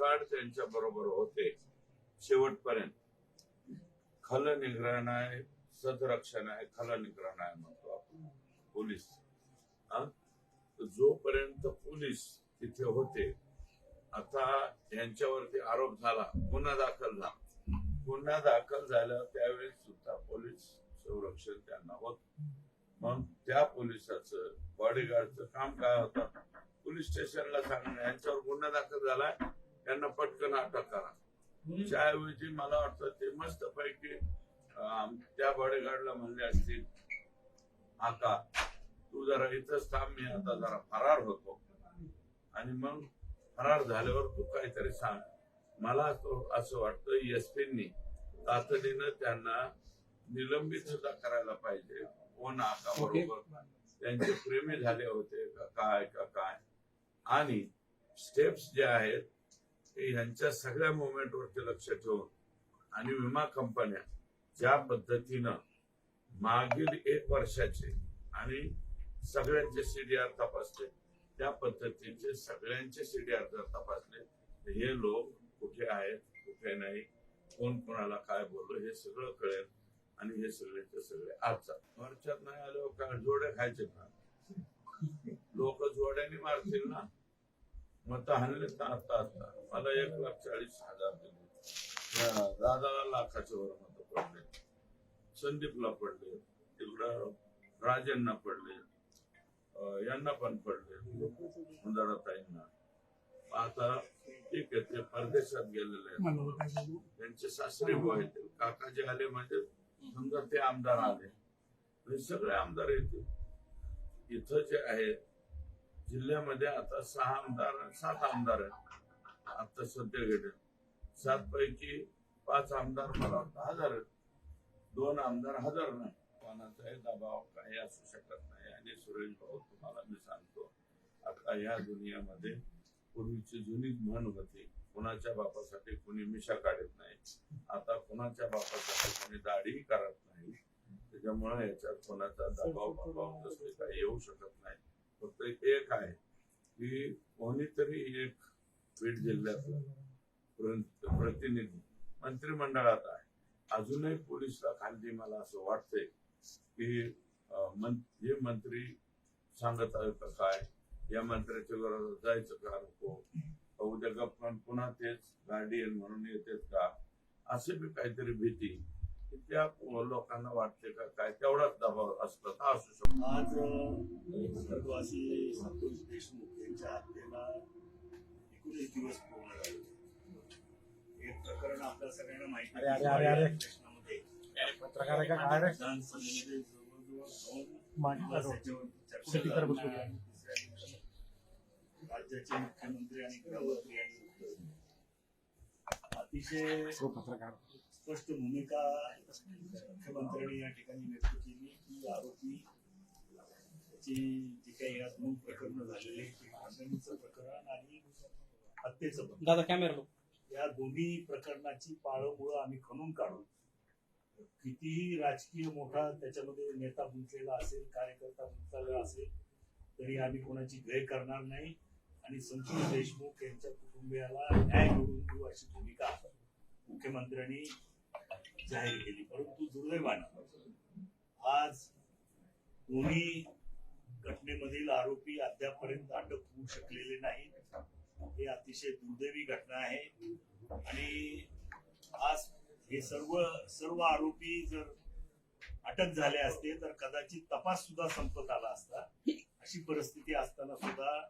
Bodyguard त्यांच्या बरोबर होते शेवटपर्यंत. खल निग्रहण आहे सदरक्षण आहे खल निग्रहण आहे म्हणतो आपण. पोलीस. हा? जोपर्यंत पोलीस तिथे होते आता यांच्यावरती आरोप झाला गुन्हा दाखल झाला. गुन्हा दाखल झाला त्यावेळेस सुद्धा पोलीस संरक्षण त्यांना होत. मग त्या पोलिसाचं बॉडीगार्डचं काम काय होतं? पोलीस स्टेशनला सांगणं यांच्यावर गुन्हा दाखल झालाय? त्यांना पटकन अटक करा. त्याऐवजी मला वाटतं ते मस्त पैकी त्या बॉडीगार्डला म्हणले असतील आका तू जरा इथंच थांब मी आता जरा फरार होतो. आणि मग फरार झाल्यावर तू काहीतरी सांग. मला तो असं वाटतं एसपींनी तातडीनं त्यांना निलंबित सुद्धा करायला पाहिजे. कोण आका बरोबर? त्यांचे प्रेमी झाले होते का काय का काय? आणि स्टेप्स जे आहेत यांच्या सगळ्या मुवमेंट वरती लक्ष ठेवून आणि विमा कंपन्या ज्या पद्धतीनं मागील एक वर्षाचे आणि सगळ्यांचे सीडीआर तपासले त्या पद्धतीचे सगळ्यांचे सीडीआर जर तपासले तर हे लोक कुठे आहेत कुठे नाही कोण कोणाला काय बोललो हे सगळं कळेल आणि हे सगळेचे सगळे आज वर्षात नाही आलो का जोड्या खायचे का? लोक जोड्याने मारतील ना? मत हाणले तर आता आता. मला एक लाख चाळीस हजार दिले. या दादाला लाखाच्या वर मत पडले. संदीपला पडले. तिकडं राजांना पडले. यांना पण पडले. ताईंना आता ठीक आहे ते परदेशात गेलेले आहेत. त्यांचे सासरे भाऊ आहेत. काका जे आले म्हणजे समजा ते आमदार आले. हे सगळे आमदार येतील इथं जे आहे जिल्ह्यामध्ये आता सहा आमदार सात आमदार आहेत. आता सध्या गेले. सात पैकी पाच आमदार मला वाटतं हजार आहेत. दोन आमदार हजार नाही. कोणाचाही दबाव काही असू शकत नाही. आणि सुरेश भाऊ तुम्हाला मी सांगतो आता या दुनियामध्ये पूर्वीची जुनी म्हण होती कुणाच्या बापासाठी कुणी मिशा काढत नाही. आता कुणाच्या बापासाठी कोणी दाढी करत नाही. त्याच्यामुळे याच्यात कोणाचा दबाव प्रभाव काही येऊ शकत नाही फक्त एक आहे. की कोणीतरी एक बीड जिल्ह्यातला प्रतिनिधी मंत्रिमंडळात आहे. अजूनही पोलिसला खाली मला असं वाटतंय की हे मंत्री सांगत आहेत काय? या मंत्र्याच्या विरोधात जायचं का नको? उद्या गप्पा पुन्हा तेच गार्डियन म्हणून येतात का? असे बी काहीतरी भीती. त्या लोकांना वाटते का काय? तेवढाच दबाव असला तर असू शकतो आज स्वर्गवासी संतोष देशमुख यांच्या हत्येला एकोणीस दिवस पूर्ण झाले हे प्रकरण आपल्या सगळ्यांना माहिती अरे, अरे, प्रश्नामध्ये पत्रकार आहे का काय रे? विधानसभेमध्ये जवळजवळ दोन मांडला चर्चा दुसऱ्या राज्याचे मुख्यमंत्री आणि गृहमंत्री यांनी अतिशय तो स्पष्ट भूमिका मुख्यमंत्र्यांनी या ठिकाणी व्यक्त केली की आरोपी ची जी काही आज मूळ प्रकरण झालेले खंडणीचं प्रकरण आणि हत्येचं प्रकरण. दादा कॅमेरा या दोन्ही प्रकरणाची पाळंमुळं आम्ही खणून काढून कितीही राजकीय मोठा त्याच्यामध्ये नेता गुंतलेला असेल कार्यकर्ता गुंतलेला असेल तरी आम्ही कोणाची गय करणार नाही. आणि संतोष देशमुख यांच्या कुटुंबियाला न्याय मिळवून देऊ अशी भूमिका मुख्यमंत्र्यांनी जाहीर केली परंतु दुर्दैवाने आज दोन्ही घटनेमधील आरोपी अद्यापर्यंत अटक होऊ शकलेले नाहीत हे अतिशय दुर्दैवी घटना आहे. आणि आज हे सर्व सर्व आरोपी जर अटक झाले असते तर कदाचित तपास सुद्धा संपत आला असता. अशी परिस्थिती असताना सुद्धा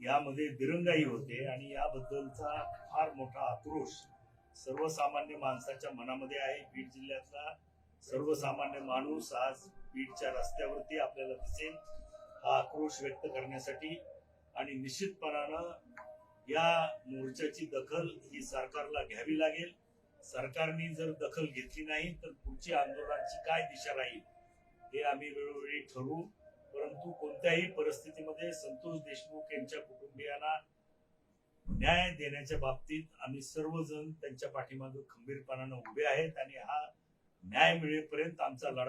यामध्ये दिरंगाई होते आणि याबद्दलचा फार मोठा आक्रोश सर्वसामान्य माणसाच्या मनामध्ये आहे. बीड जिल्ह्यातला सर्वसामान्य माणूस आज बीडच्या रस्त्यावरती आपल्याला दिसेल. हा आक्रोश व्यक्त करण्यासाठी आणि निश्चितपणानं या मोर्चाची दखल ही सरकारला घ्यावी लागेल. सरकारने जर दखल घेतली नाही तर पुढची आंदोलनाची काय दिशा राहील हे आम्ही वेळोवेळी ठरवू. परंतु कोणत्याही परिस्थितीमध्ये संतोष देशमुख यांच्या कुटुंबियांना न्याय देण्याच्या बाबतीत आम्ही सर्वजण त्यांच्या पाठीमागे खंबीरपणानं उभे आहेत आणि हा न्याय मिळेपर्यंत आमचा लढा